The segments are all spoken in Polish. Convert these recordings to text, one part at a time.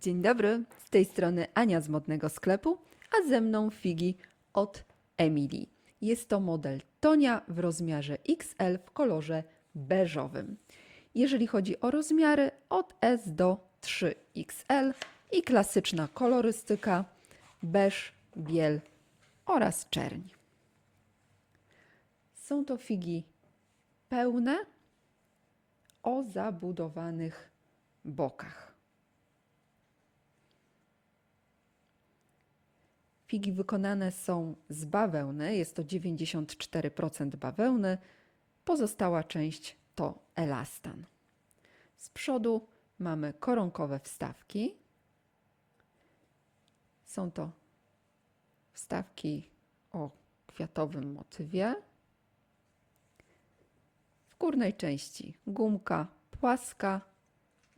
Dzień dobry, z tej strony Ania z modnego sklepu, a ze mną figi od Emilii. Jest to model Tonia w rozmiarze XL w kolorze beżowym. Jeżeli chodzi o rozmiary od S do 3XL i klasyczna kolorystyka beż, biel oraz czerń. Są to figi pełne o zabudowanych bokach. Figi wykonane są z bawełny, jest to 94% bawełny, pozostała część to elastan. Z przodu mamy koronkowe wstawki. Są to wstawki o kwiatowym motywie. W górnej części gumka płaska,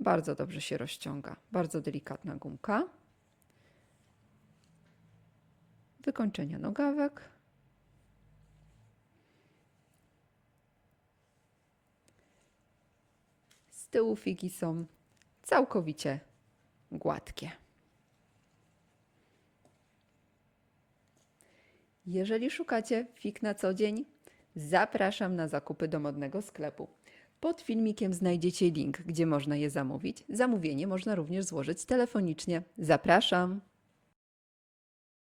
bardzo dobrze się rozciąga, bardzo delikatna gumka. Wykończenia nogawek. Z tyłu figi są całkowicie gładkie. Jeżeli szukacie fig na co dzień, zapraszam na zakupy do modnego sklepu. Pod filmikiem znajdziecie link, gdzie można je zamówić. Zamówienie można również złożyć telefonicznie. Zapraszam!